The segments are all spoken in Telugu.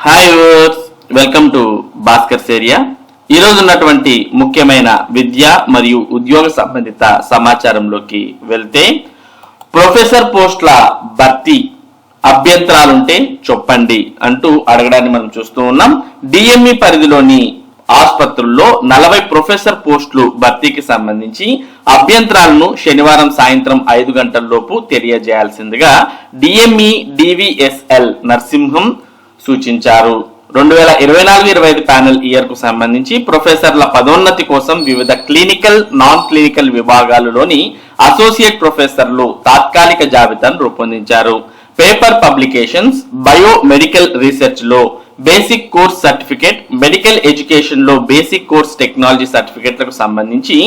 హాయ్ వర్స్ వెల్కమ్ టు భాస్కర్ సేరియా. ఈరోజు ఉన్నటువంటి ముఖ్యమైన విద్య మరియు ఉద్యోగ సంబంధిత సమాచారంలోకి వెళ్తే ప్రొఫెసర్ పోస్టుల భర్తీ అభ్యంతరాలుంటే చెప్పండి అంటూ అడగడాన్ని మనం చూస్తూ ఉన్నాం. డిఎంఈ పరిధిలోని ఆసుపత్రుల్లో నలభై ప్రొఫెసర్ పోస్టులు భర్తీకి సంబంధించి అభ్యంతరాలను శనివారం సాయంత్రం ఐదు గంటల్లోపు తెలియజేయాల్సిందిగా డిఎంఈ డివిఎస్ఎల్ నరసింహం సూచించారు. రెండు వేల ఇరవై నాలుగు ఇరవై ఐదు ప్యానెల్ ఇయర్కు సంబంధించి ప్రొఫెసర్ల పదోన్నతి కోసం వివిధ క్లినికల్ నాన్ క్లినికల్ విభాగాలలోని అసోసియేట్ ప్రొఫెసర్లు తాత్కాలిక జాబితాను రూపొందించారు. పేపర్ పబ్లికేషన్స్ బయో మెడికల్ రీసెర్చ్లో బేసిక్ కోర్స్ సర్టిఫికేట్ మెడికల్ ఎడ్యుకేషన్లో బేసిక్ కోర్స్ టెక్నాలజీ సర్టిఫికేట్లకు సంబంధించి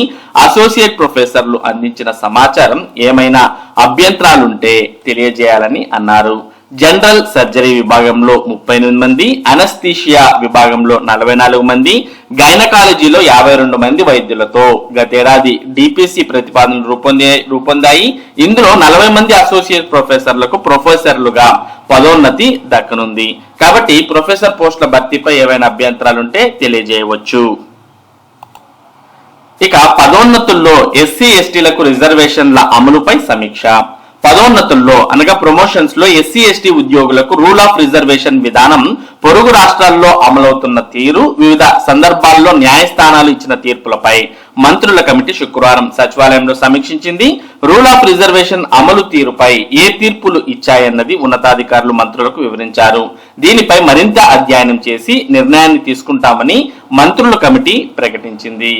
అసోసియేట్ ప్రొఫెసర్లు అందించిన సమాచారం ఏమైనా అభ్యంతరాలుంటే తెలియజేయాలని అన్నారు. జనరల్ సర్జరీ విభాగంలో ముప్పై ఎనిమిది మంది అనస్థీషియా విభాగంలో నలభై నాలుగు మంది గైనకాలజీలో యాభై రెండు మంది వైద్యులతో గతేడాది డిపిసి ప్రతిపాదనలు రూపొందే రూపొందాయి. ఇందులో నలభై మంది అసోసియేట్ ప్రొఫెసర్లకు ప్రొఫెసర్లుగా పదోన్నతి దక్కనుంది. కాబట్టి ప్రొఫెసర్ పోస్టుల భర్తీపై ఏవైనా అభ్యంతరాలుంటే తెలియజేయవచ్చు. ఇక పదోన్నతుల్లో ఎస్సీ ఎస్టీలకు రిజర్వేషన్ల అమలుపై సమీక్ష. పదోన్నతుల్లో అనగా ప్రమోషన్స్లో ఎస్సీ ఎస్టీ ఉద్యోగులకు రూల్ ఆఫ్ రిజర్వేషన్ విధానం పొరుగు రాష్ట్రాల్లో అమలవుతున్న తీరు వివిధ సందర్భాల్లో న్యాయస్థానాలు ఇచ్చిన తీర్పులపై మంత్రుల కమిటీ శుక్రవారం సచివాలయంలో సమీక్షించింది. రూల్ ఆఫ్ రిజర్వేషన్ అమలు తీరుపై ఏ తీర్పులు ఇచ్చాయన్నది ఉన్నతాధికారులు మంత్రులకు వివరించారు. దీనిపై మరింత అధ్యయనం చేసి నిర్ణయాన్ని తీసుకుంటామని మంత్రుల కమిటీ ప్రకటించింది.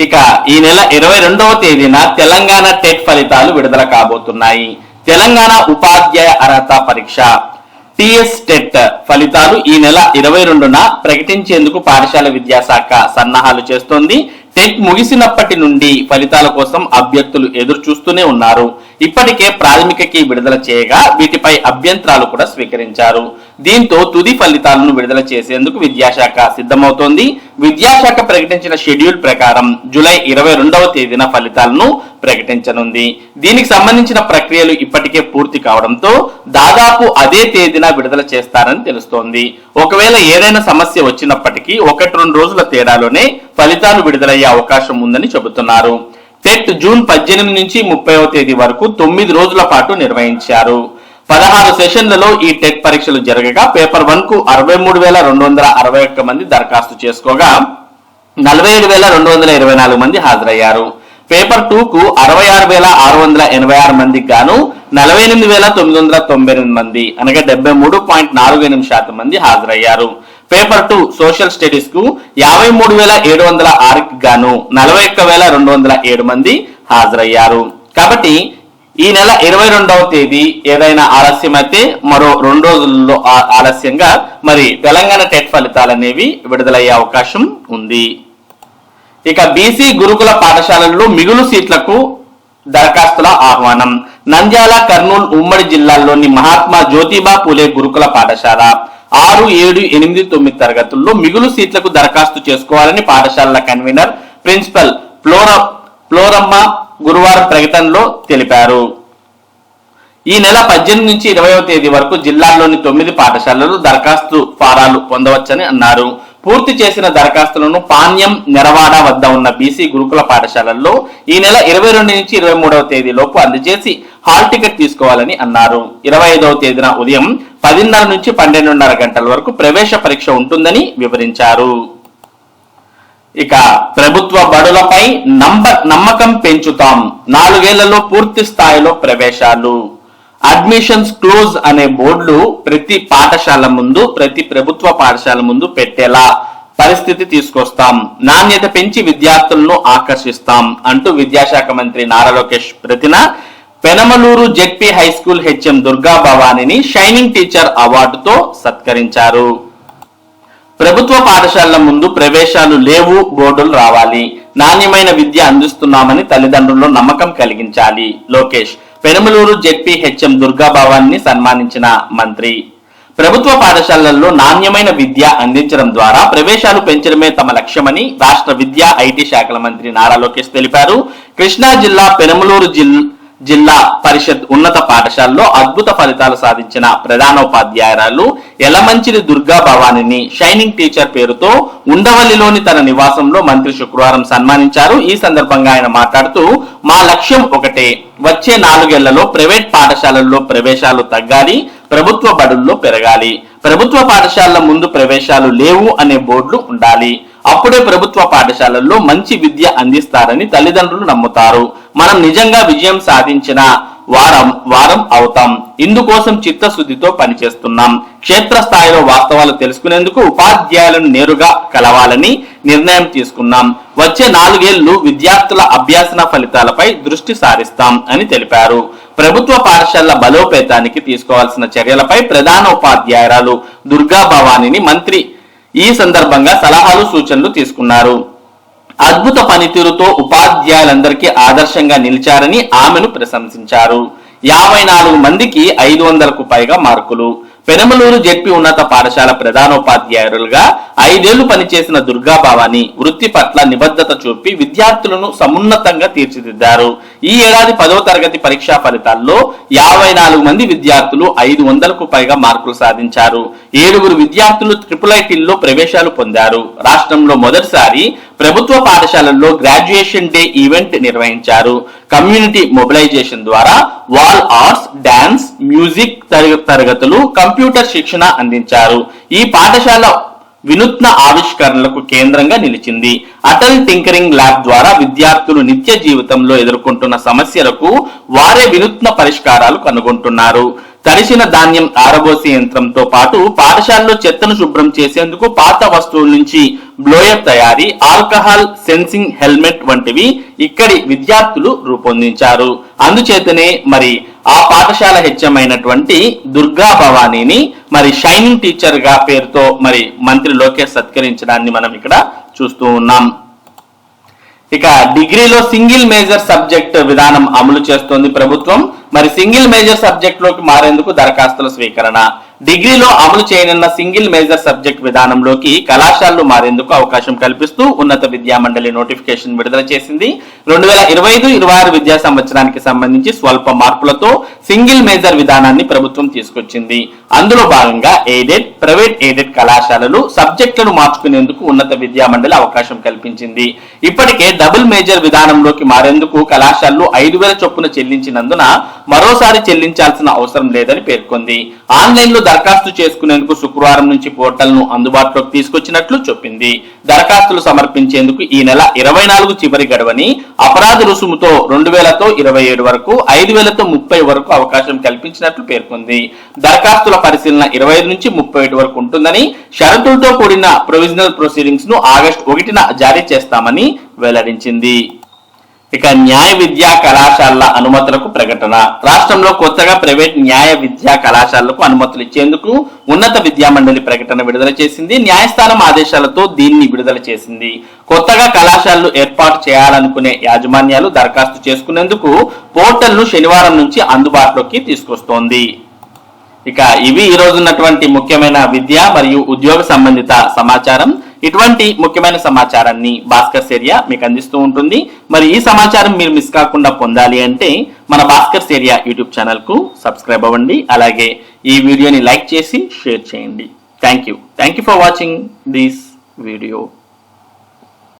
ఇక ఈ నెల ఇరవై రెండవ తేదీన తెలంగాణ టెట్ ఫలితాలు విడుదల కాబోతున్నాయి. తెలంగాణ ఉపాధ్యాయ అర్హత పరీక్ష. టిఎస్ టెట్ ఫలితాలు ఈ నెల ఇరవై రెండున ప్రకటించేందుకు పాఠశాల విద్యాశాఖ సన్నాహాలు చేస్తోంది. టెట్ ముగిసినప్పటి నుండి ఫలితాల కోసం అభ్యర్థులు ఎదురు చూస్తూనే ఉన్నారు. ఇప్పటికే ప్రాథమిక కీ విడుదల చేయగా వీటిపై అభ్యంతరాలు కూడా స్వీకరించారు. దీంతో తుది ఫలితాలను విడుదల చేసేందుకు విద్యాశాఖ సిద్ధమవుతోంది. విద్యాశాఖ ప్రకటించిన షెడ్యూల్ ప్రకారం జూలై ఇరవై రెండవ తేదీన ఫలితాలను ప్రకటించనుంది. దీనికి సంబంధించిన ప్రక్రియలు ఇప్పటికే పూర్తి కావడంతో దాదాపు అదే తేదీన విడుదల చేస్తారని తెలుస్తోంది. ఒకవేళ ఏదైనా సమస్య వచ్చినప్పటికీ ఒకటి రెండు రోజుల తేడాలోనే ఫలితాలు విడుదలయ్యే అవకాశం ఉందని చెబుతున్నారు. టెట్ జూన్ పద్దెనిమిది నుంచి ముప్పైవ తేదీ వరకు తొమ్మిది రోజుల పాటు నిర్వహించారు. పదహారు సెషన్లలో ఈ టెట్ పరీక్షలు జరగగా పేపర్ వన్కు అరవై మూడు వేల రెండు వందల అరవై ఒక్క మంది దరఖాస్తు చేసుకోగా నలభై ఏడు వేల రెండు వందల ఇరవై నాలుగు మంది హాజరయ్యారు. పేపర్ టూ కు అరవై ఆరు వేల ఆరు వందల ఎనభై ఆరు మందికి గాను నలభై ఎనిమిది వేల తొమ్మిది వందల తొంభై ఎనిమిది మంది అనగా డెబ్బై మూడు పాయింట్ నాలుగు ఎనిమిది శాతం మంది హాజరయ్యారు. పేపర్ టూ సోషల్ స్టడీస్కు యాభై మూడు వేల ఏడు వందల ఆరుకి గాను నలభై ఒక్క వేల రెండు వందల ఏడు మంది హాజరయ్యారు. కాబట్టి ఈ నెల ఇరవై రెండవ తేదీ ఏదైనా ఆలస్యం అయితే మరో రెండు రోజుల్లో ఆ- ఆలస్యంగా మరి తెలంగాణ టెట్ ఫలితాలు అనేవి విడుదలయ్యే అవకాశం ఉంది. ఇక బీసీ గురుకుల పాఠశాలల్లో మిగులు సీట్లకు దరఖాస్తుల ఆహ్వానం. నంద్యాల కర్నూలు ఉమ్మడి జిల్లాల్లోని మహాత్మా జ్యోతిబా పూలే గురుకుల పాఠశాల. ఆరు ఏడు ఎనిమిది తొమ్మిది తరగతుల్లో మిగులు సీట్లకు దరఖాస్తు చేసుకోవాలని పాఠశాలల కన్వీనర్ ప్రిన్సిపల్ ఫ్లోర ఫ్లోరమ్మ గురువారం ప్రకటనలో తెలిపారు. ఈ నెల పద్దెనిమిది నుంచి ఇరవైవ తేదీ వరకు జిల్లాల్లోని తొమ్మిది పాఠశాలలు దరఖాస్తు ఫారాలు పొందవచ్చని అన్నారు. పూర్తి చేసిన దరఖాస్తులను పాణ్యం నెరవాడ వద్ద ఉన్న బీసీ గురుకుల పాఠశాలల్లో ఈ నెల ఇరవై రెండు నుంచి ఇరవై మూడవ తేదీలోపు అందజేసి హాల్ టికెట్ తీసుకోవాలని అన్నారు. ఇరవై ఐదవ తేదీన ఉదయం పదిన్నర నుంచి పన్నెండున్నర గంటల వరకు ప్రవేశ పరీక్ష ఉంటుందని వివరించారు. ఇక ప్రభుత్వ బడులపై నంబ నమ్మకం పెంచుతాం. నాలుగేళ్ళలో పూర్తి స్థాయిలో ప్రవేశాలు. అడ్మిషన్స్ క్లోజ్ అనే బోర్డులు ప్రతి పాఠశాల ముందు ప్రతి ప్రభుత్వ పాఠశాల ముందు పెట్టేలా పరిస్థితి తీసుకొస్తాం. నాణ్యత పెంచి విద్యార్థులను ఆకర్షిస్తాం అంటూ విద్యాశాఖ మంత్రి Nara Lokesh ప్రతిన Penamaluru ZP high school HM Durga భవానీని shining teacher అవార్డుతో సత్కరించారు. ప్రభుత్వ పాఠశాలల ముందు ప్రవేశాలు లేవు బోర్డులు రావాలి. నాణ్యమైన విద్య అందిస్తున్నామని తల్లిదండ్రుల్లో నమ్మకం కలిగించాలి. లోకేష్ పెనమలూరు జెడ్పీ హెచ్ఎం దుర్గా భవాన్ని సన్మానించిన మంత్రి. ప్రభుత్వ పాఠశాలల్లో నాణ్యమైన విద్య అందించడం ద్వారా ప్రవేశాలు పెంచడమే తమ లక్ష్యమని రాష్ట్ర విద్యా ఐటీ శాఖల మంత్రి నారా లోకేష్ తెలిపారు. కృష్ణా జిల్లా పెనమలూరు జిల్లా జిల్లా పరిషత్ ఉన్నత పాఠశాలలో అద్భుత ఫలితాలు సాధించిన ప్రధానోపాధ్యాయురాలు ఎలమంచిలి దుర్గా భవానిని షైనింగ్ టీచర్ పేరుతో ఉండవల్లిలోని తన నివాసంలో మంత్రి శుక్రవారం సన్మానించారు. ఈ సందర్భంగా ఆయన మాట్లాడుతూ మా లక్ష్యం ఒకటే వచ్చే నాలుగేళ్ళలో ప్రైవేట్ పాఠశాలల్లో ప్రవేశాలు తగ్గాలి ప్రభుత్వ బడుల్లో పెరగాలి. ప్రభుత్వ పాఠశాలల ముందు ప్రవేశాలు లేవు అనే బోర్డులు ఉండాలి. అప్పుడే ప్రభుత్వ పాఠశాలల్లో మంచి విద్య అందిస్తారని తల్లిదండ్రులు నమ్ముతారు. మనం నిజంగా విజయం సాధించిన వారం వారం అవుతాం. ఇందుకోసం చిత్తశుద్ధితో పనిచేస్తున్నాం. క్షేత్రస్థాయిలో వాస్తవాలు తెలుసుకునేందుకు ఉపాధ్యాయులను నేరుగా కలవాలని నిర్ణయం తీసుకున్నాం. వచ్చే నాలుగేళ్ళు విద్యార్థుల అభ్యాసన ఫలితాలపై దృష్టి సారిస్తాం అని తెలిపారు. ప్రభుత్వ పాఠశాలల బలోపేతానికి తీసుకోవాల్సిన చర్యలపై ప్రధాన ఉపాధ్యాయురాలు దుర్గా భవానీని మంత్రి ఈ సందర్భంగా సలహాలు సూచనలు తీసుకున్నారు. అద్భుత పనితీరుతో ఉపాధ్యాయులందరికీ ఆదర్శంగా నిలిచారని ఆమెను ప్రశంసించారు. యాభై నాలుగు మందికి ఐదు వందలకు పైగా మార్కులు. పెనమలూరు జెడ్పీ ఉన్నత పాఠశాల ప్రధానోపాధ్యాయులుగా ఐదేళ్ళు పనిచేసిన దుర్గా భవాని వృత్తి పట్ల నిబద్ధత చూపి విద్యార్థులను సమున్నతంగా తీర్చిదిద్దారు. ఈ ఏడాది పదవ తరగతి పరీక్షా ఫలితాల్లో యాభై నాలుగు మంది విద్యార్థులు ఐదు వందలకు పైగా మార్కులు సాధించారు. ఏడుగురు విద్యార్థులు ట్రిపుల్ ఐటీల్లో ప్రవేశాలు పొందారు. రాష్ట్రంలో మొదటిసారి ప్రభుత్వ పాఠశాలల్లో గ్రాడ్యుయేషన్ డే ఈవెంట్ నిర్వహించారు. కమ్యూనిటీ మొబిలైజేషన్ ద్వారా వాల్ ఆర్ట్స్ డాన్స్ మ్యూజిక్ తరగ- తరగతులు కంప్యూటర్ శిక్షణ అందించారు. ఈ పాఠశాల వినూత్న ఆవిష్కరణలకు కేంద్రంగా నిలిచింది. అటల్ టింకరింగ్ ల్యాబ్ ద్వారా విద్యార్థులు నిత్య జీవితంలో ఎదుర్కొంటున్న సమస్యలకు వారే వినూత్న పరిష్కారాలు కనుగొంటున్నారు. తడిసిన ధాన్యం ఆరబోసే యంత్రంతో పాటు పాఠశాలలో చెత్తను శుభ్రం చేసేందుకు పాత వస్తువుల నుంచి బ్లోయర్ తయారీ ఆల్కహాల్ సెన్సింగ్ హెల్మెట్ వంటివి ఇక్కడి విద్యార్థులు రూపొందించారు. అందుచేతనే మరి ఆ పాఠశాల హెచ్ఎం అయినటువంటి దుర్గా భవానీని మరి షైనింగ్ టీచర్గా పేరుతో మరి మంత్రి లోకేష్ సత్కరించడాన్ని మనం ఇక్కడ చూస్తూ ఉన్నాం. ఇక డిగ్రీలో సింగిల్ మేజర్ సబ్జెక్ట్ విధానం అమలు చేస్తోంది ప్రభుత్వం. మరి సింగిల్ మేజర్ సబ్జెక్ట్లోకి మారేందుకు దరఖాస్తుల స్వీకరణ. డిగ్రీలో అమలు చేయనున్న సింగిల్ మేజర్ సబ్జెక్ట్ విధానంలోకి కళాశాలలు మారేందుకు అవకాశం కల్పిస్తూ ఉన్నత విద్యా మండలి నోటిఫికేషన్ విడుదల చేసింది. రెండు వేల ఇరవై ఐదు ఇరవై ఆరు విద్యా సంవత్సరానికి సంబంధించి స్వల్ప మార్పులతో సింగిల్ మేజర్ విధానాన్ని ప్రభుత్వం తీసుకొచ్చింది. అందులో భాగంగా ఎయిడెడ్ ప్రైవేట్ ఎయిడెడ్ కళాశాలలు సబ్జెక్టులను మార్చుకునేందుకు ఉన్నత విద్యా మండలి అవకాశం కల్పించింది. ఇప్పటికే డబుల్ మేజర్ విధానంలోకి మారేందుకు కళాశాలలు ఐదు వేల చొప్పున చెల్లించినందున మరోసారి చెల్లించాల్సిన అవసరం లేదని పేర్కొంది. ఆన్లైన్లో దరఖాస్తు చేసుకునేందుకు శుక్రవారం నుంచి పోర్టల్ను అందుబాటులోకి తీసుకొచ్చినట్లు చెప్పింది. దరఖాస్తులు సమర్పించేందుకు ఈ నెల ఇరవై నాలుగు చివరి గడువని అపరాధ రుసుముతో రెండు వేలతో ఇరవై ఏడు వరకు ఐదు వేలతో ముప్పై వరకు అవకాశం కల్పించినట్లు పేర్కొంది. దరఖాస్తుల పరిశీలన ఇరవై ఐదు నుంచి ముప్పై ఒకటి వరకు ఉంటుందని షరతులతో కూడిన ప్రొవిజనల్ ప్రొసీడింగ్స్ను ఆగస్టు ఒకటిన జారీ చేస్తామని వెల్లడించింది. ఇక న్యాయ విద్యా కళాశాలల అనుమతులకు ప్రకటన. రాష్ట్రంలో కొత్తగా ప్రైవేట్ న్యాయ విద్యా కళాశాలలకు అనుమతులు ఇచ్చేందుకు ఉన్నత విద్యా మండలి ప్రకటన విడుదల చేసింది. న్యాయస్థానం ఆదేశాలతో దీన్ని విడుదల చేసింది. కొత్తగా కళాశాలలు ఏర్పాటు చేయాలనుకునే యాజమాన్యాలు దరఖాస్తు చేసుకునేందుకు పోర్టల్ను శనివారం నుంచి అందుబాటులోకి తీసుకొస్తోంది. ఇక ఇవి ఈ రోజు ఉన్నటువంటి ముఖ్యమైన విద్య మరియు ఉద్యోగ సంబంధిత సమాచారం. ఇటువంటి ముఖ్యమైన సమాచారాన్ని భాస్కర్ ఏరియా మీకు అందిస్తూ ఉంటుంది. మరి ఈ సమాచారం మీరు మిస్ కాకుండా పొందాలి అంటే మన భాస్కర్ ఏరియా యూట్యూబ్ ఛానల్కు సబ్స్క్రైబ్ అవ్వండి. అలాగే ఈ వీడియోని లైక్ చేసి షేర్ చేయండి. Thank you. Thank you for watching this video.